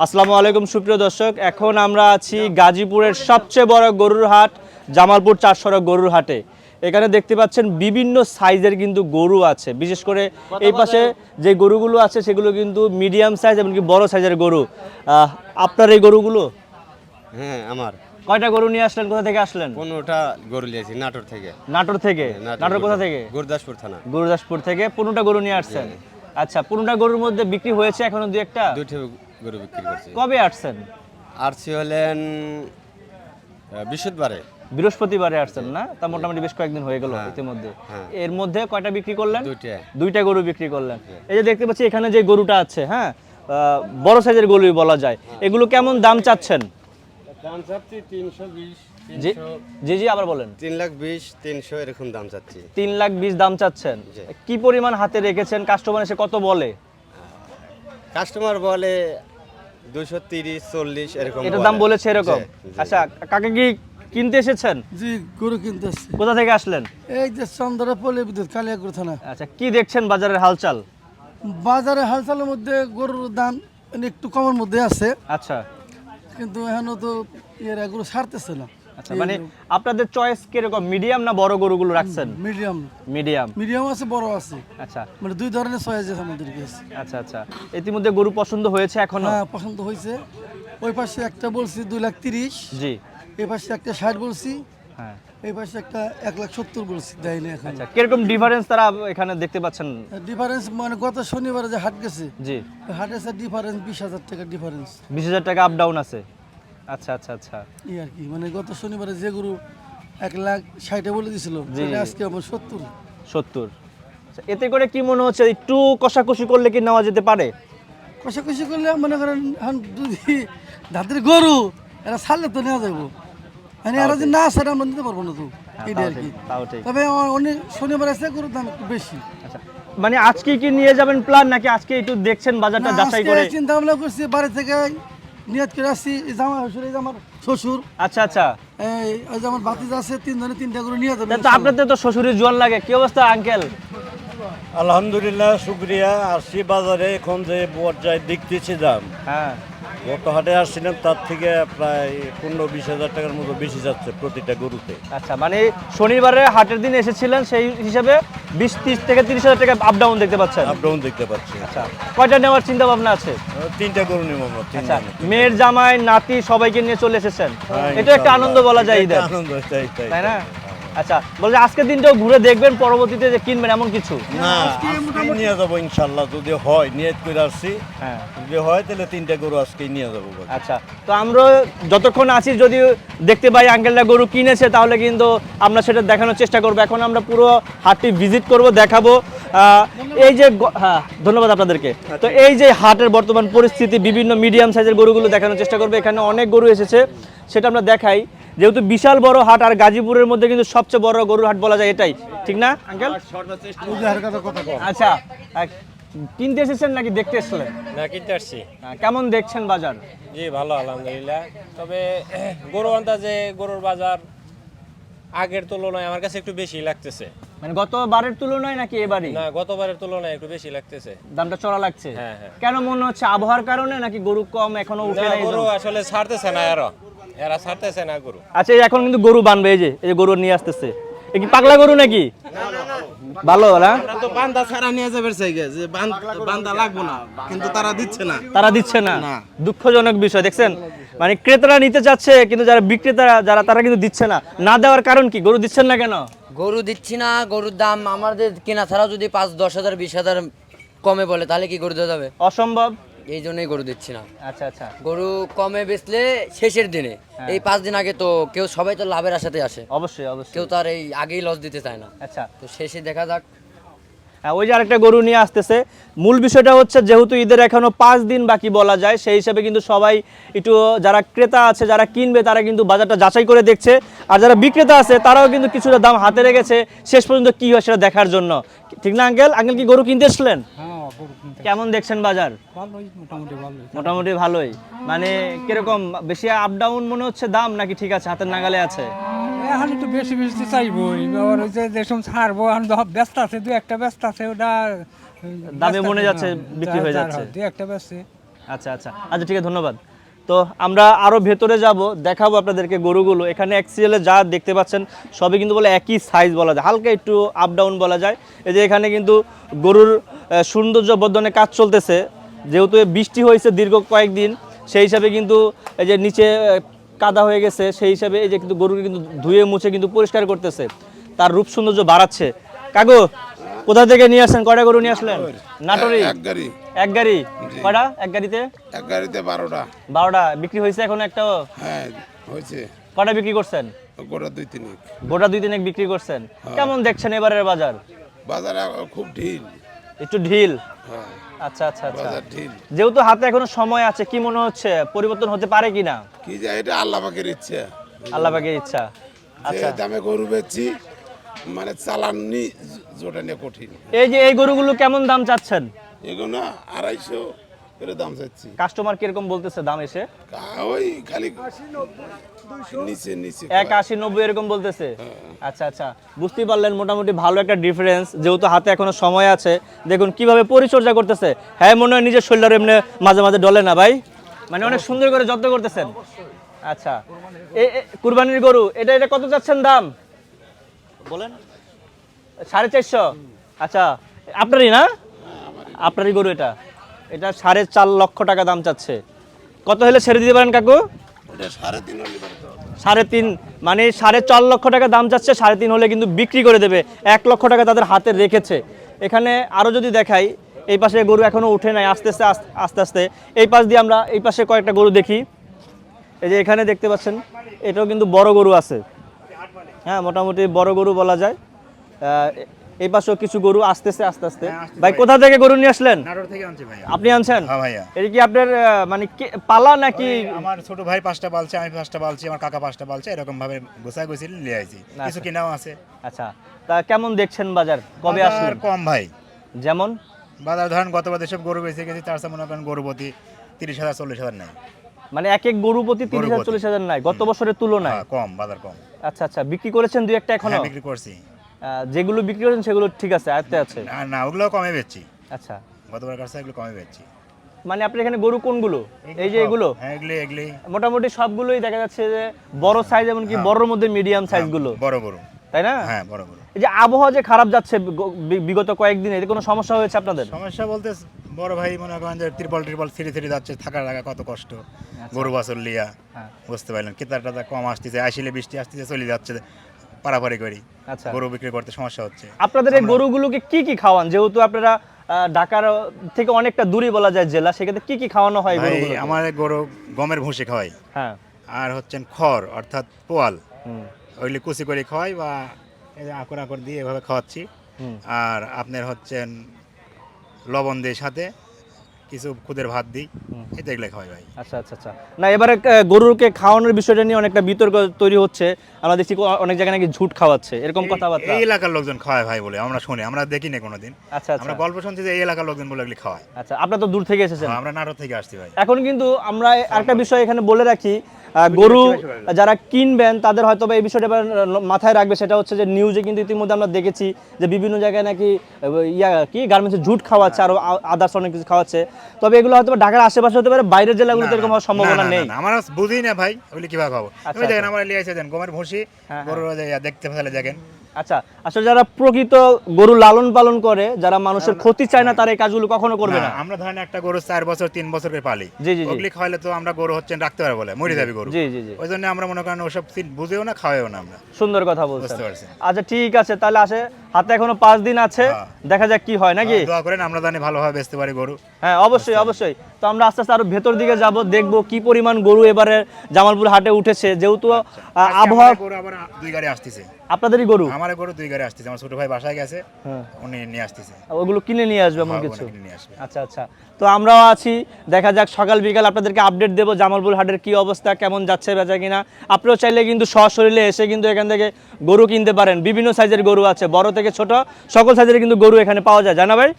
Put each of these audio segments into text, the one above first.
আসসালামু আলাইকুম সুপ্রিয় দর্শক। এখন আমরা আছি গাজীপুরের সবচেয়ে বড় গরুর হাট জামালপুর চার সড়ক গরুর হাটে। এখানে দেখতে পাচ্ছেন বিভিন্ন সাইজের কিন্তু গরু আছে। বিশেষ করে এই পাশে যে গরুগুলো আছে সেগুলো কিন্তু মিডিয়াম সাইজ এমনকি বড় সাইজের গরু। আপনার এই গরুগুলো? হ্যাঁ আমার। কয়টা গরু নিয়ে আসলেন? কোথা থেকে আসলেন? পনেরোটা গরু লিয়েছি নাটোর থেকে। নাটোর থেকে? নাটোর কোথা থেকে? গুরদাসপুর থানা। গুরুদাসপুর থেকে। পনেরোটা গরু নিয়ে আসছেন। আচ্ছা পনেরোটা গরুর মধ্যে বিক্রি হয়েছে এখনও দুই একটা? দুইটা গরু বিক্রি করছি। কবে আসছেন? আরসি হলেন বৃহস্পতিবারে। বৃহস্পতিবারে আসছেন না? তা মোটামুটি বেশ কয়েকদিন হয়ে গেল ইতিমধ্যে। হ্যাঁ। এর মধ্যে কয়টা বিক্রি করলেন? দুইটা। দুইটা গরু বিক্রি করলেন। এই যে দেখতে পাচ্ছি এখানে যে গরুটা আছে হ্যাঁ আহ, বড় সাইজের গরুই বলা যায়। এগুলো কেমন দাম চাচ্ছেন? দাম চাচ্ছি তিনশো বিশ। জি জি জি আবার বলেন। তিন লাখ বিশ তিনশো এরকম দাম চাচ্ছি। তিন লাখ বিশ দাম চাচ্ছেন। কি পরিমাণ হাতে রেখেছেন? কাস্টমার এসে কত বলে? কাস্টমার বলে দুশো তিরিশ চল্লিশ এরকম এটার দাম বলেছে এরকম। আচ্ছা কাকে কি কিনতে এসেছেন? জি গরু কিনতে আসছি কোথা থেকে আসলেন? এই যে চন্দ্রপল্লী বিদ্যুৎ কালিয়াকুর থানা। আচ্ছা কি দেখছেন বাজারের হালচাল? বাজারে হালচালের মধ্যে গরুর দাম মানে একটু কমের মধ্যে আছে। আচ্ছা। কিন্তু এখনও তো এর গরু ছাড়তেছে না। আচ্ছা মানে আপনাদের চয়েস কীরকম? মিডিয়াম না বড় গরুগুলো রাখছেন? মিডিয়াম মিডিয়াম মিডিয়াম আছে বড় আছে। আচ্ছা। মানে দুই ধরনের চয়েস আছে আমাদের কাছে। আচ্ছা আচ্ছা। ইতিমধ্যে গরু পছন্দ হয়েছে এখনও? হ্যাঁ পছন্দ হয়েছে। ওই পাশে একটা বলছি দুই লাখ তিরিশ। জি। এই পাশে একটা ষাট বলছি। হ্যাঁ। এই পাশে একটা এক লাখ সত্তর বলছি দেয়নি এখন। আচ্ছা কীরকম ডিফারেন্স তারা এখানে দেখতে পাচ্ছেন? ডিফারেন্স মানে গত শনিবারে যে হাট গেছে জি। ওই হাটের ডিফারেন্স বিশ হাজার টাকা ডিফারেন্স বিশ হাজার টাকা আপ ডাউন আছে। আচ্ছা আচ্ছা আচ্ছা। এই আর কি মানে গত শনিবারে যে গরু এক লাখ ষাটে বলে দিছিল সেটা আজকে আমার সত্তর। সত্তর। আচ্ছা, এতে করে কি মনে হচ্ছে একটু কষাকষি করলে কি নেওয়া যেতে পারে? কষাকষি করলে মনে করেন যদি দাঁতের গরু এরা ছাড়লে তো নেওয়া যাব মানে এরা যদি না ছাড়ে আমরা নিতে পারব না তো। এইটা আর কি। তবে অনেক শনিবার আছে গরুর দাম একটু বেশি। আচ্ছা মানে আজকে কি নিয়ে যাবেন প্ল্যান নাকি আজকে একটু দেখছেন বাজারটা যাচাই করে? চিন্তা ভাবনা করছি বাড়ি থেকে নিয়ত করে আসছি এই আমার শ্বশুর এই যে আমার শ্বশুর আচ্ছা আচ্ছা। এই ওই যে আমার বাতিজ আছে তিনজনে তিনটা করে নিয়ে যাবে তো আপনাদের তো শ্বশুরের জোয়ার লাগে কি অবস্থা আঙ্কেল? আলহামদুলিল্লাহ শুক্রিয়া। আসছি বাজারে এখন যে পর্যায়ে দেখতেছি দাম। হ্যাঁ। গত হাটে আসছিলাম তার থেকে প্রায় পনেরো বিশ হাজার টাকার মতো বেশি যাচ্ছে প্রতিটা গরুতে। আচ্ছা মানে শনিবারে হাটের দিন এসেছিলেন সেই হিসাবে বিশ তিরিশ থেকে তিরিশ হাজার টাকা আপ ডাউন দেখতে পাচ্ছেন? আপ ডাউন দেখতে পাচ্ছি। আচ্ছা কয়টা নেওয়ার চিন্তা ভাবনা আছে তিনটা গরু নিব আমরা আচ্ছা মেয়ের জামাই নাতি সবাইকে নিয়ে চলে এসেছেন। হ্যাঁ, এটা একটা আনন্দ বলা যায় আনন্দ তাই না? আচ্ছা বলছে আজকের দিনটাও ঘুরে দেখবেন পরবর্তীতে যে কিনবেন এমন কিছু? না আজকে নিয়ে যাব ইনশাল্লাহ যদি হয় নিয়ত করে আসছি। হ্যাঁ। যদি হয় তাহলে তিনটা গরু আজকে নিয়ে যাব আচ্ছা তো আমরা যতক্ষণ আছি যদি দেখতে পাই আঙ্কেলটা গরু কিনেছে তাহলে কিন্তু আমরা সেটা দেখানোর চেষ্টা করব। এখন আমরা পুরো হাটটি ভিজিট করব দেখাবো। এই যে হ্যাঁ ধন্যবাদ আপনাদেরকে। তো এই যে হাটের বর্তমান পরিস্থিতি বিভিন্ন মিডিয়াম সাইজের গরুগুলো দেখানোর চেষ্টা করব। এখানে অনেক গরু এসেছে সেটা আমরা দেখাই। যেহেতু বিশাল বড় হাট আর গাজীপুরের মধ্যে কিন্তু সবচেয়ে বড় গরুর হাট বলা যায় এটাই। ঠিক না আঙ্কেল? আচ্ছা কিনতে এসেছেন নাকি দেখতে এসেছিলেন? না কিনতে আসছি। কেমন দেখছেন বাজার? জি ভালো আলহামদুলিল্লাহ। তবে গরু আন্দাজে গরুর বাজার আগের তুলনায় আমার কাছে একটু বেশি লাগতেছে। মানে গতবারের তুলনায় নাকি এবারই? না গতবারের তুলনায় একটু বেশি লাগতেছে। দামটা চড়া লাগছে। হ্যাঁ, হ্যাঁ। কেন মনে হচ্ছে আবহাওয়ার কারণে নাকি গরু কম এখনও উঠে না নাই? গরু আসলে ছাড়তেছে না এরা এরা ছাড়তেছে না গরু। আচ্ছা এই এখন কিন্তু গরু বানবে এই যে এই যে গরু নিয়ে আসতেছে। এ কি পাগলা গরু নাকি? ভালো না? তো বান্দা ছাড়া নিয়ে যাবে যে বান্দা লাগবো না কিন্তু তারা দিচ্ছে না। তারা দিচ্ছে না। দুঃখজনক বিষয় দেখছেন? মানে ক্রেতারা নিতে চাচ্ছে কিন্তু যারা বিক্রেতারা যারা তারা কিন্তু দিচ্ছে না। না দেওয়ার কারণ কি? গরু দিচ্ছেন না কেন? গরু দিচ্ছি না গরুর দাম আমাদের কেনা ছাড়াও যদি পাঁচ দশ হাজার বিশ হাজার কমে বলে তাহলে কি গরু দেওয়া যাবে? অসম্ভব। এই জন্যই গরু দিচ্ছি না। আচ্ছা আচ্ছা। গরু কমে বেচলে শেষের দিনে। এই পাঁচ দিন আগে তো কেউ সবাই তো লাভের আশাতে আসে। অবশ্যই অবশ্যই। কেউ তার এই আগেই লস দিতে চায় না। আচ্ছা। তো শেষে দেখা যাক। হ্যাঁ ওই যে আরেকটা গরু নিয়ে আসতেছে। মূল বিষয়টা হচ্ছে যেহেতু ঈদের এখনও পাঁচ দিন বাকি বলা যায় সেই হিসাবে কিন্তু সবাই একটু যারা ক্রেতা আছে যারা কিনবে তারা কিন্তু বাজারটা যাচাই করে দেখছে। আর যারা বিক্রেতা আছে তারাও কিন্তু কিছুটা দাম হাতে রেখেছে। শেষ পর্যন্ত কি হয় সেটা দেখার জন্য। ঠিক না আঙ্কেল? আঙ্কেল কি গরু কিনতে এসলেন কেমন দেখছেন বাজার? মোটামুটি ভালোই। মানে কীরকম বেশি আপ ডাউন মনে হচ্ছে দাম নাকি ঠিক আছে হাতের নাগালে আছে? এখন একটু বেশি বেশি চাইবই আবার ওই যে যেসব ছাড়বো এখন ব্যস্ত আছে দু একটা ব্যস্ত আছে ওটা দামে মনে যাচ্ছে, বিক্রি হয়ে যাচ্ছে। দু একটা ব্যস্ত। আচ্ছা আচ্ছা। আচ্ছা ঠিক আছে ধন্যবাদ। তো আমরা আরও ভেতরে যাব, দেখাবো আপনাদেরকে গরুগুলো। এখানে অ্যাক্সিয়ালে যা দেখতে পাচ্ছেন, সবই কিন্তু বলে একই সাইজ বলা যায়। হালকা একটু আপ ডাউন বলা যায়। এই যে এখানে কিন্তু গরুর সৌন্দর্য বর্ধনে কাজ চলতেছে। যেহেতু বৃষ্টি হয়েছে দীর্ঘ কয়েকদিন, সেই হিসাবে কিন্তু এই যে নিচে কাদা হয়ে গেছে, সেই হিসাবে এই যে কিন্তু গরুকে কিন্তু ধুয়ে মুছে কিন্তু পরিষ্কার করতেছে। তার রূপ সৌন্দর্য বাড়াচ্ছে। কাকু কোথা থেকে নিয়ে আসলেন কয়টা গরু নিয়ে আসলেন? নাটোরি? এক গাড়ি। এক গাড়ি? কয়টা? এক গাড়িতে? এক গাড়িতে বারোটা। বারোটা। বিক্রি হয়েছে এখন একটাও হ্যাঁ হয়েছে। কটা বিক্রি করছেন? গোটা দুই তিনিক। গোটা দুই দিনে বিক্রি করছেন। কেমন দেখছেন এবারের বাজার? বাজার খুব ঢিল। একটু ঢিল? হ্যাঁ। আচ্ছা আচ্ছা আচ্ছা। ঢিল। যেহেতু হাতে এখনও সময় আছে কি মনে হচ্ছে? পরিবর্তন হতে পারে কিনা? কি যে এটা আল্লাহ পাকের ইচ্ছে। আল্লাহ পাকের ইচ্ছা। আচ্ছা। দামে গরু বেচছি মানে চালানি জোটা কঠিন। এই যে এই গরুগুলো কেমন দাম চাচ্ছেন? এগুলো আড়াইশো করে দাম চাচ্ছি। কাস্টমার কীরকম বলতেছে দাম এসে? ওই খালি নিচে নিচে এক আশি নব্বই এরকম বলতেছে? আচ্ছা আচ্ছা। বুঝতেই পারলেন মোটামুটি ভালো একটা ডিফারেন্স যেহেতু হাতে এখনও সময় আছে। দেখুন কীভাবে পরিচর্যা করতেছে। হ্যাঁ মনে হয় নিজের শরীরের এমনি মাঝে মাঝে ডলে না ভাই? মানে অনেক সুন্দর করে যত্ন করতেছেন। আচ্ছা। এ কুরবানির গরু এটা এটা কত চাচ্ছেন দাম? বলেন। সাড়ে চারশো? আচ্ছা আপনারই না? আপনারই গরু এটা। এটা সাড়ে চার লক্ষ টাকা দাম চাচ্ছে। কত হলে ছেড়ে দিতে পারেন কাকু? সাড়ে তিন মানে সাড়ে চার লক্ষ টাকা দাম চাচ্ছে সাড়ে তিন হলে কিন্তু বিক্রি করে দেবে। এক লক্ষ টাকা তাদের হাতে রেখেছে। এখানে আরও যদি দেখাই এই পাশে গরু এখনও উঠে নাই আস্তে আস্তে আস্তে- আস্তে আস্তে। এই পাশ দিয়ে আমরা এই পাশে কয়েকটা গরু দেখি। এই যে এখানে দেখতে পাচ্ছেন এটাও কিন্তু বড় গরু আছে। হ্যাঁ মোটামুটি বড় গরু বলা যায়। এই পাশেও কিছু গরু আসতেছে আস্তে আস্তে। ভাই কোথা থেকে গরু নিয়ে আসলেন? নাটোর থেকে আনছি ভাইয়া। আপনি আনছেন? হ্যাঁ ভাইয়া। এটা কি আপনার মানে পালা নাকি? আমার ছোট ভাই পাঁচটা পালছে আমি পাঁচটা পালছি আমার কাকা পাঁচটা পালছে এরকম ভাবে গোছায় গোছিয়ে নিয়ে আইছি। কিছু কিনাও আছে। আচ্ছা। তা কেমন দেখছেন বাজার? কবে আসলেন? কম ভাই। যেমন? বাজার ধরেন গত গতবার সব গরু বেঁচে গেছি তার সাথে মনে করেন গরু প্রতি তিরিশ হাজার চল্লিশ হাজার নাই। মানে এক এক গরু প্রতি তিরিশ হাজার চল্লিশ হাজার নাই গত বছরের তুলনায়? হ্যাঁ, কম বাজার কম। আচ্ছা আচ্ছা বিক্রি করেছেন দুই একটা এখনও? হ্যাঁ বিক্রি করছি। যেগুলো বিক্রি করেছেন সেগুলো ঠিক আছে আয়ত্তে আছে? না না ওগুলো কমে বেচছি। আচ্ছা। গতবার কাছে এগুলো কমে বেচছি। মানে আপনি এখানে গরু কোনগুলো? এই যে এগুলো? হ্যাঁ এগুলি এগুলি মোটামুটি সবগুলোই দেখা যাচ্ছে যে বড় সাইজ এমনকি বড়র মধ্যে মিডিয়াম সাইজগুলো বড় গরু। তাই না? হ্যাঁ বড় গরু এই যে আবহাওয়া যে খারাপ যাচ্ছে বিগত কয়েকদিন এতে কোনো সমস্যা হয়েছে আপনাদের? সমস্যা বলতে বড় ভাই মনে করেন যে ত্রিপল ট্রিপল থ্রি থ্রি যাচ্ছে থাকার জায়গা কত কষ্ট। গরু বাছর লিয়া হ্যাঁ। বুঝতে পারলেন কেতার টাতা কম আসতেছে আসলে বৃষ্টি আসতেছে চলে যাচ্ছে পারাপারি করি। আচ্ছা। গরু বিক্রি করতে সমস্যা হচ্ছে। আপনাদের এই গরুগুলোকে কি কি খাওয়ান? যেহেতু আপনারা ঢাকার থেকে অনেকটা দূরে বলা যায় জেলা সেক্ষেত্রে কি কি খাওয়ানো হয় ভাই আমার গরু গমের ভুসি খাওয়াই। হ্যাঁ। আর হচ্ছেন খড় অর্থাৎ পোয়াল। হুম। ওইগুলি কুচি করে খাওয়াই বা এই যে আকর আকর দিয়ে এভাবে খাওয়াচ্ছি। আর আপনার হচ্ছেন লবণ দিয়ে সাথে কিছু খুদের ভাত দিই এটা এগুলো খাওয়াই ভাই। আচ্ছা আচ্ছা আচ্ছা। না এবারে গরুকে খাওয়ানোর বিষয়টা নিয়ে অনেকটা বিতর্ক তৈরি হচ্ছে। আমরা দেখছি অনেক জায়গায় নাকি ঝুট খাওয়াচ্ছে এরকম কথাবার্তা। এই এলাকার লোকজন খাওয়ায় ভাই বলে আমরা শুনি আমরা দেখি না কোনোদিন। আচ্ছা আচ্ছা। আমরা গল্প শুনছি যে এই এলাকার লোকজন বলে এগুলি খাওয়ায়। আচ্ছা আপনার তো দূর থেকে এসেছেন। আমরা নাটক থেকে আসছি ভাই। এখন কিন্তু আমরা একটা বিষয় এখানে বলে রাখি গরু যারা কিনবেন তাদের হয়তো এই বিষয়টা মাথায় রাখবে সেটা হচ্ছে যে নিউজে কিন্তু ইতিমধ্যে আমরা দেখেছি যে বিভিন্ন জায়গায় নাকি ইয়া কি গার্মেন্টসে ঝুট খাওয়াচ্ছে আরও আদার্স অনেক কিছু খাওয়াচ্ছে। তবে এগুলো হয়তো ঢাকার আশেপাশে হতে পারে বাইরের জেলাগুলোতে এরকম হওয়ার সম্ভাবনা নেই। আমরা বুঝি না ভাই ওগুলি কীভাবে খাব আচ্ছা, দেখেন আচ্ছা। আমার লিয়ে দেন গমের ভুসি হ্যাঁ, গরু দেখতে ফেলে দেখেন। আচ্ছা আসলে যারা প্রকৃত গরু লালন পালন করে যারা মানুষের ক্ষতি চায় না তারা এই কাজগুলো কখনো করবে না আমরা ধরেন একটা গরু চার বছর তিন বছর করে পালি। জি, জি, জি। ওগুলি খাওয়ালে তো আমরা গরু হচ্ছেন রাখতে পারব বলে মরে যাবে গরু। জি জি জি। ওই জন্য আমরা মনে করেন ওসব বুঝেও না খাওয়াও না আমরা। সুন্দর কথা বলছেন। আচ্ছা ঠিক আছে তাহলে আসে হাতে এখনও পাঁচ দিন আছে হ্যাঁ। দেখা যাক কি হয় নাকি? দোয়া করেন আমরা জানি ভালোভাবে বেচতে পারি গরু। হ্যাঁ অবশ্যই অবশ্যই। তো আমরা আস্তে আস্তে আরও ভেতর দিকে যাব দেখব কি পরিমাণ গরু এবারে জামালপুর হাটে উঠেছে। যেহেতু আবহাওয়া গরু আবার দুই গাড়ি আসতেছে। আপনাদেরই গরু? আমার গরু দুই গাড়ি আসতেছে আমার ছোট ভাই বাসায় গেছে হ্যাঁ। উনি নিয়ে আসতেছে। ওগুলো কিনে নিয়ে আসবে এমন হ্যাঁ, কিছু। আচ্ছা আচ্ছা। তো আমরাও আছি দেখা যাক সকাল বিকাল আপনাদেরকে আপডেট দেবো জামালপুর হাটের কি অবস্থা কেমন যাচ্ছে বেচা কিনা। আপনারাও চাইলে কিন্তু সশরীরে এসে কিন্তু এখান থেকে গরু কিনতে পারেন। বিভিন্ন সাইজের গরু আছে বড় থেকে ছোট সকল সাইজের কিন্তু গরু এখানে পাওয়া যায় জানা ভাই?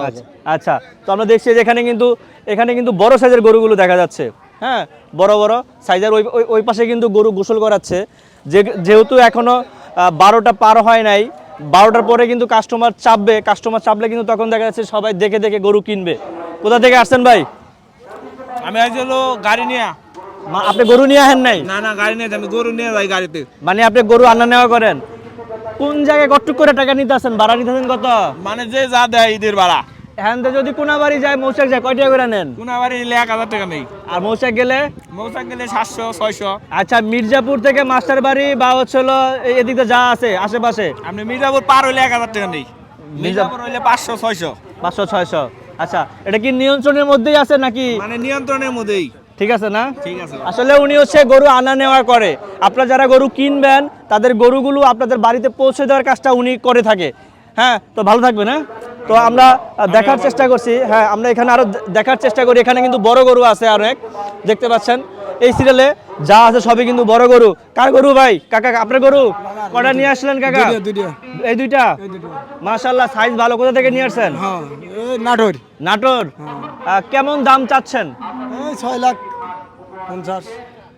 আচ্ছা আচ্ছা। তো আমরা দেখছি যে এখানে কিন্তু এখানে কিন্তু বড় সাইজের গরুগুলো দেখা যাচ্ছে। হ্যাঁ বড় বড় সাইজের ওই ওই- ওই পাশে কিন্তু গরু গোসল করাচ্ছে। যে যেহেতু এখনও আহ, বারোটা পার হয় নাই। বারোটার পরে কিন্তু কাস্টমার চাপবে। কাস্টমার চাপলে কিন্তু তখন দেখা যাচ্ছে সবাই দেখে দেখে গরু কিনবে। কোথা থেকে আসছেন ভাই? আমি আজ হলো গাড়ি নিয়ে মা- আপনি গরু নিয়ে আহেন নাই? না না গাড়ি নিয়ে আমি গরু নিয়ে যাই গাড়িতে। মানে আপনি গরু আনা নেওয়া করেন। কোন জায়গায় কটুক করে টাকা নিতে আসেন? ভাড়া নিতে আসেন কত? মানে যে যা দেয় ঈদের ভাড়া। থেকে যদি কোনাবাড়ি যায় মৌচাক যায় কয় টাকা করে নেন? কোন আবার নিলে এক হাজার টাকা নেই। আর মৌচাক গেলে? মৌসাক গেলে সাতশো ছয়শো। আচ্ছা মির্জাপুর থেকে মাস্টার বাড়ি বা হচ্ছে হলো এই- এদিকে যা আছে আশেপাশে? আপনি মির্জাপুর পার হইলে এক হাজার টাকা নেই। মির্জাপুর হইলে পাঁচশো ছয়শো। পাঁচশো ছয়শো। আচ্ছা এটা কি নিয়ন্ত্রণের মধ্যেই আছে নাকি? মানে নিয়ন্ত্রণের মধ্যেই। ঠিক আছে না? ঠিক আছে। আসলে উনি হচ্ছে গরু আনা নেওয়া করে। আপনারা যারা গরু কিনবেন তাদের গরুগুলো আপনাদের বাড়িতে পৌঁছে দেওয়ার কাজটা উনি করে থাকে। হ্যাঁ তো ভালো থাকবে না তো আমরা দেখার চেষ্টা করছি। হ্যাঁ আমরা এখানে আরও দেখার চেষ্টা করি। এখানে কিন্তু বড় গরু আছে অনেক দেখতে পাচ্ছেন? এই সিরিয়ালে যা আছে সবই কিন্তু বড় গরু। কার গরু ভাই? কাকা আপনার গরু? কটা নিয়ে আসলেন কাকা? এই দুইটা? মাশাল্লাহ সাইজ ভালো। কোথা থেকে নিয়ে আসছেন? হ্যাঁ নাটোর। নাটোর? কেমন দাম চাচ্ছেন? ছয় লাখ পঞ্চাশ।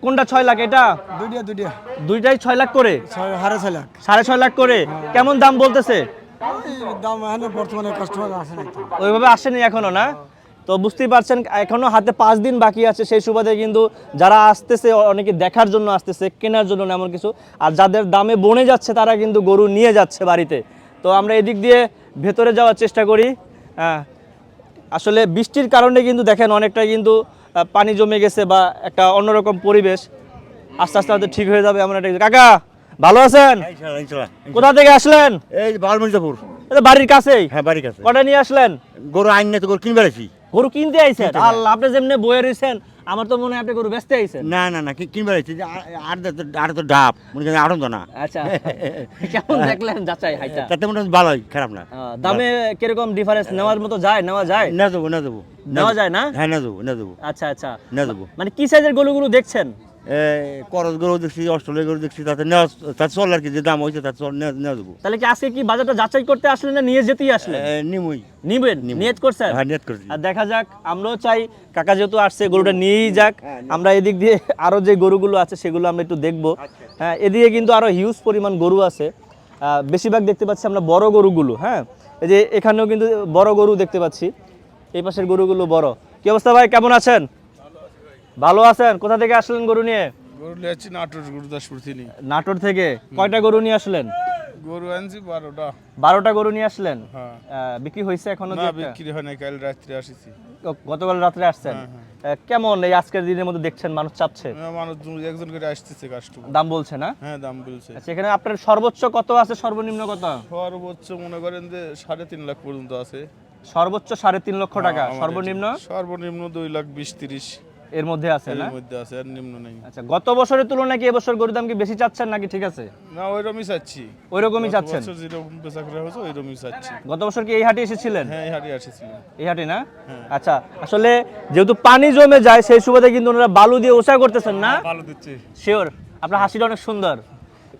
কোনটা ছয় লাখ এটা? দুইটা দুইটা। দুইটাই ছয় লাখ করে? হারে ছয় লাখ। সাড়ে ছয় লাখ করে। কেমন দাম বলতেছে? দাম ওইভাবে আসেনি এখনও না? তো বুঝতেই পারছেন, এখনও হাতে পাঁচ দিন বাকি আছে, সেই সুবাদে কিন্তু যারা আসতেছে, অনেকে দেখার জন্য আসতেছে, কেনার জন্য এমন কিছু। আর যাদের দামে বনে যাচ্ছে, তারা কিন্তু গরু নিয়ে যাচ্ছে বাড়িতে। তো আমরা এদিক দিয়ে ভেতরে যাওয়ার চেষ্টা করি। হ্যাঁ আসলে বৃষ্টির কারণে কিন্তু দেখেন, অনেকটা কিন্তু পানি জমে গেছে বা একটা অন্যরকম পরিবেশ। আস্তে আস্তে হয়তো ঠিক হয়ে যাবে, এমন একটা। কাকা! ভালো আছেন? কোথা থেকে আসলেন? এই বালমির্জাপুর এটা বাড়ির কাছেই? হ্যাঁ বাড়ির কাছে। কটা নিয়ে আসলেন? গরু আইন না তো গরু কিনবে আছি গরু কিনতে আইছেন? আল্লাহ আপনি যেমনি বয়ে রয়েছেন আমার তো মনে হয় আপনি গরু বেচতে আইছেন। না না না আর আর তো ডাব। মনে করেন আড়ন তো না। আচ্ছা। কেমন দেখলেন যাচাই হাইটা? তাতে মনে হয় ভালোই খারাপ না। দামে কীরকম ডিফারেন্স নেওয়ার মতো যায় নেওয়া যায়? না দেবো না দেবো নেওয়া যায় না? হ্যাঁ না দেবো না দেবো আচ্ছা আচ্ছা। না দেবো মানে কি সাইজের গরুগুলো দেখছেন? করজ গরু দেখছি অস্ট্রেলিয়া গরু দেখছি তাতে নেওয়া তাতে চল আর কি যে দাম হয়েছে তাতে চল নেওয়া দেবো। তাহলে কি আজকে কি বাজারটা যাচাই করতে আসলেন না নিয়ে যেতেই আসলেন নিমুই। নিবেন? নিবো। নিয়ত করছেন? হ্যাঁ নিয়ত করছি। আর দেখা যাক আমরাও চাই কাকা যেহেতু আসছে গরুটা নিয়েই যাক। আমরা এদিক দিয়ে আরও যে গরুগুলো আছে সেগুলো আমরা একটু দেখব। হ্যাঁ এদিকে কিন্তু আরও হিউজ পরিমাণ গরু আছে। বেশিরভাগ দেখতে পাচ্ছি আমরা বড় গরুগুলো হ্যাঁ? এই যে এখানেও কিন্তু বড় গরু দেখতে পাচ্ছি। এই পাশের গরুগুলো বড়। কি অবস্থা ভাই কেমন আছেন? ভালো আছেন? কোথা থেকে আসলেন গরু নিয়ে? গরু লিয়েছি নাটোর গুরুদাসপুর থেকে। নাটোর থেকে। কয়টা গরু নিয়ে আসলেন? গরু আনছি বারোটা। বারোটা গরু নিয়ে আসলেন? হ্যাঁ। বিক্রি হয়েছে এখনও না বিক্রি হয় না কাল রাত্রে আসিছি। গতকাল রাত্রে আসছেন? কেমন এই আজকের দিনের মধ্যে দেখছেন মানুষ চাপছে মানুষ একজন করে আসতেছে কাস্টমার দাম বলছে না? হ্যাঁ দাম বলছে। আচ্ছা এখানে আপনার সর্বোচ্চ কত আছে? সর্বনিম্ন কত? সর্বোচ্চ মনে করেন যে সাড়ে তিন লাখ পর্যন্ত আছে। সর্বোচ্চ সাড়ে তিন লক্ষ টাকা। সর্বনিম্ন? সর্বনিম্ন দুই লাখ বিশ তিরিশ। এর মধ্যে আছে না? এর মধ্যে আছে আর নিম্ন নাই। আচ্ছা গত বছরের তুলনায় কি এবছর গরুর দাম কি বেশি চাচ্ছেন নাকি ঠিক আছে? না ওইরকমই চাচ্ছি। ওই রকমই গত চাচ্ছেন? বছর যেরকম বেচা করে হয়েছে ওইরকমই চাচ্ছি। গত বছর কি এই হাটে এসেছিলেন? হ্যাঁ এই হাটে এসেছিলেন এই হাটে না? আচ্ছা আসলে যেহেতু পানি জমে যায় সেই সুবাদে কিন্তু ওনারা বালু দিয়ে ওষা করতেছেন না? বালু দিচ্ছি। শিওর আপনার হাসিটা অনেক সুন্দর।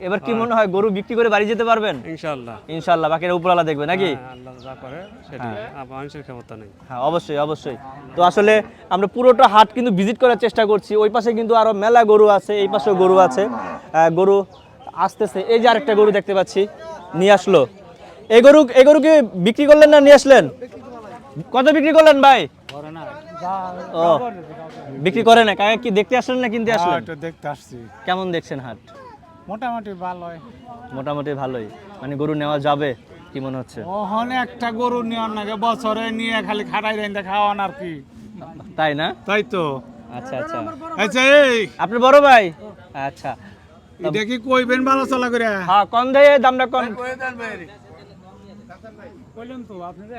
এবার কি মনে হয় গরু বিক্রি করে বাড়ি যেতে পারবেন? ইনশাআল্লাহ। ইনশাল্লাহ বাকিরা উপরালা দেখবে নাকি? আল্লাহ যা করে সেটা মানুষের ক্ষমতা নেই। হ্যাঁ অবশ্যই অবশ্যই। তো আসলে আমরা পুরোটা হাট কিন্তু ভিজিট করার চেষ্টা করছি। ওই পাশে কিন্তু আরও মেলা গরু আছে এই পাশেও গরু আছে। গরু আসতেছে। এই যে আরেকটা গরু দেখতে পাচ্ছি নিয়ে আসলো। এই গরু এই গরু কি বিক্রি করলেন না নিয়ে আসলেন? কত বিক্রি করলেন ভাই? ও বিক্রি করে না। কাকা কি দেখতে আসলেন না কিনতে আসলেন? দেখতে আসছি। কেমন দেখছেন হাট? মোটামুটি ভালো মোটামুটি ভালোই। মানে গরু নেওয়া যাবে কি মনে হচ্ছে? ওখানে একটা গরু নেওয়ার নাকি বছরে নিয়ে খালি খাটাই রেন্দে খাওয়ান আর কি। তাই না? তাই তো। আচ্ছা আচ্ছা। আচ্ছা এই। আপনি বড় ভাই? আচ্ছা। এটা কি কইবেন ভালো চলা করে? হ্যাঁ কম দেয় দামটা কম।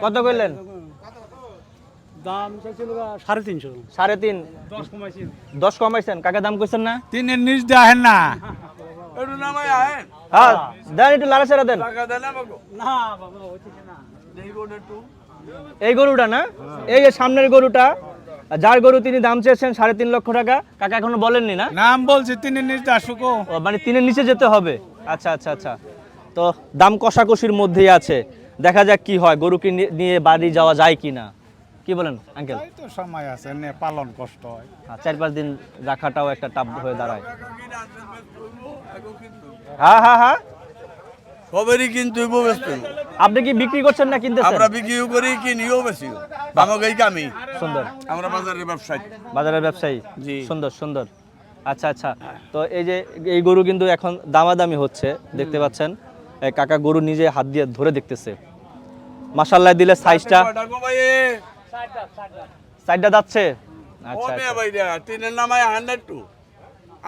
কত করলেন দাম চাইছিল সাড়ে তিনশো। সাড়ে তিন। দশ কমাইছেন। কাকে দাম কইছেন না? তিনের নিচ দেখেন না। হ্যাঁ দেন একটু লাড়া সেরা দেন। এই গরুটা না? এই যে সামনের গরুটা যার গরু তিনি দাম চেয়েছেন সাড়ে তিন লক্ষ টাকা কাকা এখনও বলেননি না? নাম বলছি তিনের নিচে আসুকো মানে তিনের নিচে যেতে হবে। আচ্ছা আচ্ছা আচ্ছা। তো দাম কষাকষির মধ্যেই আছে। দেখা যাক কি হয় গরুকে নি- নিয়ে বাড়ি যাওয়া যায় কি না কি বলেন আঙ্কেল? তো সময় আছে নে পালন কষ্ট হয়। চার পাঁচ দিন রাখাটাও একটা টাপ হয়ে দাঁড়ায়। হ্যাঁ হ্যাঁ হ্যাঁ। সবেরই কিন্তু আপনি কি বিক্রি করছেন না কিনতেছেন? বিক্রিও করি কিনিও বেশি। আমাকে এই কামি সুন্দর। আমরা বাজারের ব্যবসায়ী। বাজারের ব্যবসায়ী? জি। সুন্দর সুন্দর। আচ্ছা আচ্ছা। তো এই যে এই গরু কিন্তু এখন দামাদামি হচ্ছে দেখতে পাচ্ছেন। এই কাকা গরু নিজে হাত দিয়ে ধরে দেখতেছে। মাসাল্লাহ দিলে সাইজটা সাইডটা যাচ্ছে? আচ্ছা আচ্ছা। তিনের নামায়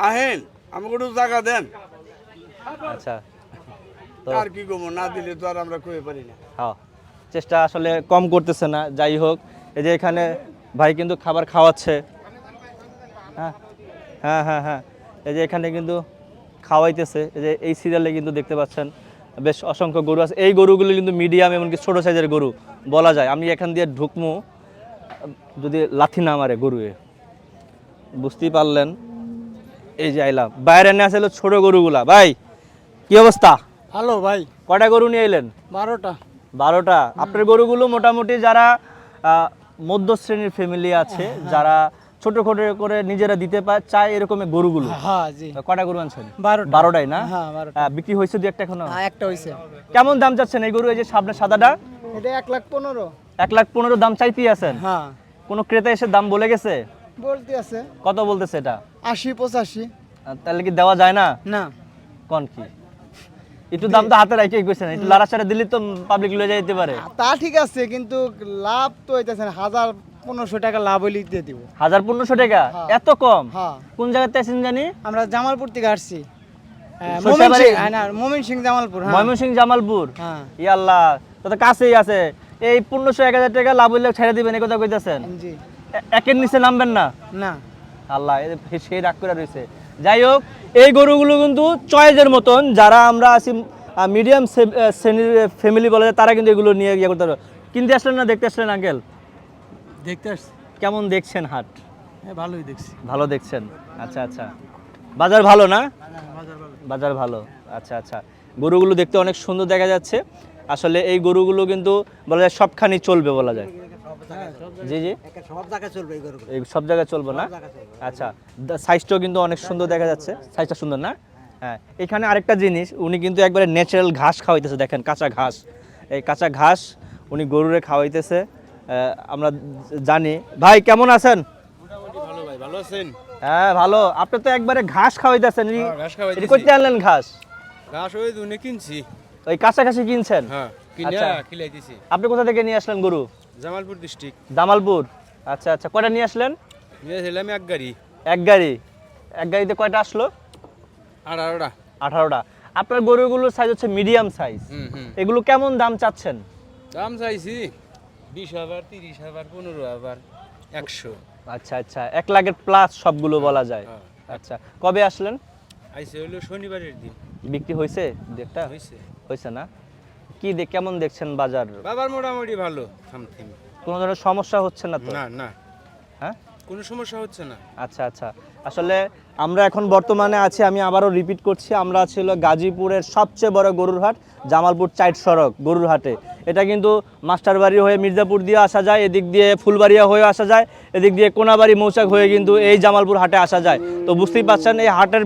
আহেন আমাকে একটু জায়গা দেন। আচ্ছা। তো আর কি করব না দিলে তো আর আমরা পারি না। হ্যাঁ চেষ্টা আসলে কম করতেছে না যাই হোক। এই যে এখানে ভাই কিন্তু খাবার খাওয়াচ্ছে। হ্যাঁ হ্যাঁ হ্যাঁ হ্যাঁ। এই যে এখানে কিন্তু খাওয়াইতেছে। এই যে এই সিরিয়ালে কিন্তু দেখতে পাচ্ছেন বেশ অসংখ্য গরু আছে। এই গরুগুলো কিন্তু মিডিয়াম এমনকি ছোটো সাইজের গরু বলা যায়। আমি এখান দিয়ে ঢুকমু। যদি লাথি না মারে গরুয়ে বুঝতেই পারলেন? এই যে আইলাম। বাইরে এনে আসলে ছোট গরুগুলা। ভাই কি অবস্থা? ভালো ভাই। কটা গরু নিয়ে এলেন বারোটা। বারোটা। আপনার গরুগুলো মোটামুটি যারা মধ্য শ্রেণির ফ্যামিলি আছে যারা ছোট ছোট করে নিজেরা দিতে পারে চায় এরকম গরুগুলো। হ্যাঁ জি। কটা গরু আনছেন? বারোটাই না? হ্যাঁ, বারোটা। বিক্রি হয়েছে দু একটা এখনও? একটা হয়েছে। কেমন দাম চাচ্ছেন এই গরু? এই যে সামনে সাদাটা? এটা এক লাখ পনেরো। এক লাখ পনেরো দাম চাইতেই আছেন? হ্যাঁ। কোনো ক্রেতা এসে দাম বলে গেছে? বলতে আছে। কত বলতেছে এটা? আশি পঁচাশি। তাহলে কি দেওয়া যায় না? না। কোন কি? একটু দাম তো হাতে রাখে একটু লাড়াচাড়া দিলে তো পাবলিক লয়ে যাইতে পারে। তা ঠিক আছে কিন্তু লাভ তো হইতেছে না হাজার পনেরোশো টাকা লাভ হইলে দিয়ে দিব। হাজার পনেরোশো টাকা? এত কম? হ্যাঁ। কোন জায়গাতে আছেন জানি? আমরা জামালপুর থেকে আসছি। হ্যাঁ, মোমিন সিং- হ্যাঁ, না মোমিন সিং জামালপুর হ্যাঁ। ময়মনসিংহ জামালপুর? হ্যাঁ। ই আল্লাহ তো তো কাছেই আছে। এই পনেরোশো এক হাজার টাকা লাভ হইলে ছেড়ে দিবেন এই কথা কইতেছেন? একের নিচে নামবেন না? না। আল্লাহ সেই রাগ করে রয়েছে যাই হোক এই গরুগুলো কিন্তু চয়েসের মতন যারা আমরা আছি মিডিয়াম শ্রেণির ফ্যামিলি বলে তারা কিন্তু এগুলো নিয়ে ইয়ে করতে পারবে। কিনতে আসলেন না দেখতে আসলেন আঙ্কেল দেখতে আসছি। কেমন দেখছেন হাট? হ্যাঁ ভালোই দেখছি। ভালো দেখছেন? আচ্ছা আচ্ছা। বাজার ভালো না? বাজার ভালো। আচ্ছা আচ্ছা। গরুগুলো দেখতে অনেক সুন্দর দেখা যাচ্ছে। আসলে এই গরুগুলো কিন্তু বলা যায় সবখানি চলবে বলা যায়। জি জি। সব জায়গায় চলবে এই সব জায়গায় চলবে না? আচ্ছা সাইজটাও কিন্তু অনেক সুন্দর দেখা যাচ্ছে। সাইজটা সুন্দর না? হ্যাঁ এখানে আরেকটা জিনিস উনি কিন্তু একবারে ন্যাচারাল ঘাস খাওয়াইতেছে দেখেন কাঁচা ঘাস। এই কাঁচা ঘাস উনি গরুরে খাওয়াইতেছে আমরা জানি। ভাই কেমন আছেন? ভালো ভাই ভালো আছেন? হ্যাঁ ভালো। আপনি তো একবারে ঘাস খাওয়াইতেছেন ঘাস খাওয়াইতেছি। এটি করতে আনলেন ঘাস? ঘাস ওই কিনছি। ওই কাছাকাছি কিনছেন? হ্যাঁ আচ্ছা। খিলাইতেছি। আপনি কোথা থেকে নিয়ে আসলেন গরু? জামালপুর ডিস্ট্রিক্ট। জামালপুর। আচ্ছা আচ্ছা কয়টা নিয়ে আসলেন? নিয়েছিলাম এক গাড়ি। এক গাড়ি। এক গাড়িতে কয়টা আসলো? আঠারোটা। আঠারোটা। আপনার গরুগুলোর সাইজ হচ্ছে মিডিয়াম সাইজ এগুলো কেমন দাম চাচ্ছেন? দাম চাইছি বিশ হাজার তিরিশ হাজার পনেরো হাজার একশো। আচ্ছা আচ্ছা এক লাখের প্লাস সবগুলো বলা যায়। হ্যাঁ। আচ্ছা কবে আসলেন? আইসে হলো শনিবারের দিন। বিক্রি হয়েছে একটা? হয়েছে হয়েছে না? কি দেখ কেমন দেখছেন বাজার? বাবার মোটামুটি ভালো সামথিং কোনো ধরনের সমস্যা হচ্ছে না তো? না না। হ্যাঁ? কোনো সমস্যা হচ্ছে না। আচ্ছা আচ্ছা। আসলে আমরা এখন বর্তমানে আছি, আমি আবারও রিপিট করছি, আমরা ছিল গাজীপুরের সবচেয়ে বড় গরুর হাট জামালপুর চাইট সড়ক গরুর হাটে এটা কিন্তু মাস্টারবাড়ি হয়ে মির্জাপুর দিয়ে আসা যায়, এদিক দিয়ে ফুলবাড়িয়া হয়ে আসা যায়, এদিক দিয়ে কোনাবাড়ি, মৌচাক হয়ে কিন্তু এই জামালপুর হাটে আসা যায়। তো বুঝতেই পারছেন, এই হাটের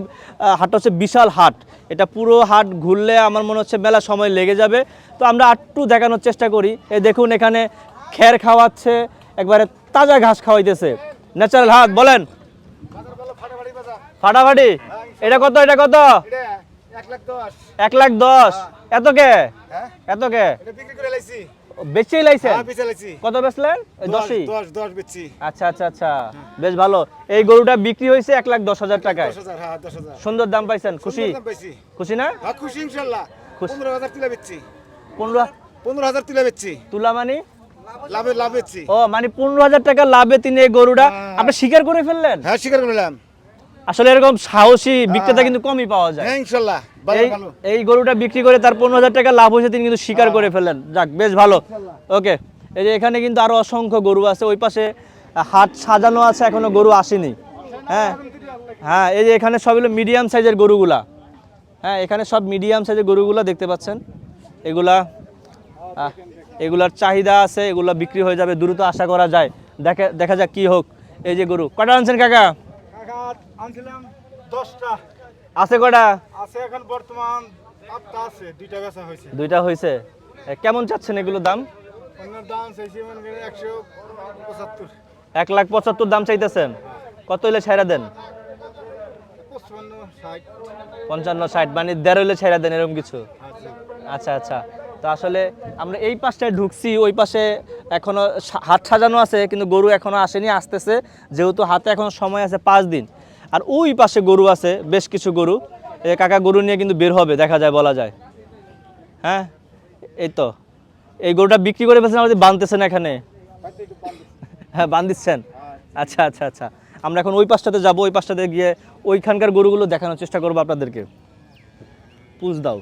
হাটটা হচ্ছে বিশাল হাট। এটা পুরো হাট ঘুরলে আমার মনে হচ্ছে মেলা সময় লেগে যাবে। তো আমরা আটটু দেখানোর চেষ্টা করি। এ দেখুন এখানে খের খাওয়াচ্ছে, একবারে তাজা ঘাস খাওয়াইতেছে। ন্যাচারাল হাট, বলেন। ফাটাফাটি। এটা কত এটা কত? এক লাখ দশ। এত কে? এত কে? বেচেই লাইছেন? কত বেচলেন? দশই? দশ দশ বেচছি। আচ্ছা আচ্ছা আচ্ছা। বেশ ভালো। এই গরুটা বিক্রি হয়েছে এক লাখ দশ হাজার টাকায়। হ্যাঁ সুন্দর দাম পাইছেন। খুশি? খুশি না? হ্যাঁ খুশি ইনশাল্লাহ। পনেরো হাজার তুলে বেচছি। পনেরো পনেরো হাজার তুলে বেচছি। তুলা মানি? লাভে লাভ বেচছি। ও মানে পনেরো হাজার টাকা লাভে তিনি এই গরুটা। আপনি স্বীকার করে ফেললেন? হ্যাঁ স্বীকার করলাম আসলে এরকম সাহসী বিক্রেতা কিন্তু কমই পাওয়া যায়। হ্যাঁ ইনশাল্লাহ ভালো এই ভালো। এই গরুটা বিক্রি করে তার পনেরো হাজার টাকা লাভ হয়েছে তিনি কিন্তু স্বীকার করে ফেলেন যাক বেশ ভালো। ওকে এই যে এখানে কিন্তু আরও অসংখ্য গরু আছে ওই পাশে হাট সাজানো আছে এখনও গরু আসেনি। হ্যাঁ হ্যাঁ এই যে এখানে সব হলো মিডিয়াম সাইজের গরুগুলা। হ্যাঁ এখানে সব মিডিয়াম সাইজের গরুগুলা দেখতে পাচ্ছেন। এগুলা এগুলার চাহিদা আছে এগুলা বিক্রি হয়ে যাবে দ্রুত আশা করা যায়। দেখা দেখা যাক কি হোক। এই যে গরু কটা আনছেন কাকা? আনছিলাম দশটা। আছে কটা আছে এখন বর্তমান আটটা আছে দুইটা বেচা হয়েছে। দুইটা হয়েছে। কেমন চাচ্ছেন এগুলো দাম? একশো এক লাখ পঁচাত্তর দাম চাইতেছেন। কত হইলে ছাইরা দেন? পঞ্চান্ন ষাট মানে দেড় হইলে ছাইরা দেন এরকম কিছু? আচ্ছা। আচ্ছা তো আসলে আমরা এই পাশটায় ঢুকছি ওই পাশে এখনও হাত সাজানো আছে কিন্তু গরু এখনও আসেনি আসতেছে। যেহেতু হাতে এখনও সময় আছে পাঁচ দিন। আর ওই পাশে গরু আছে, বেশ কিছু গরু। কাকা গরু নিয়ে কিন্তু বের হবে, দেখা যায়, বলা যায়। হ্যাঁ? এই তো। এই গরুটা বিক্রি করে ফেলছেন, আমাদের বাঁধতেছেন এখানে। হ্যাঁ বাঁধিচ্ছেন আচ্ছা আচ্ছা আচ্ছা। আমরা এখন ওই পাশটাতে যাব, ওই পাশটাতে গিয়ে ওইখানকার গরুগুলো দেখানোর চেষ্টা করব আপনাদেরকে। পুজ দাও।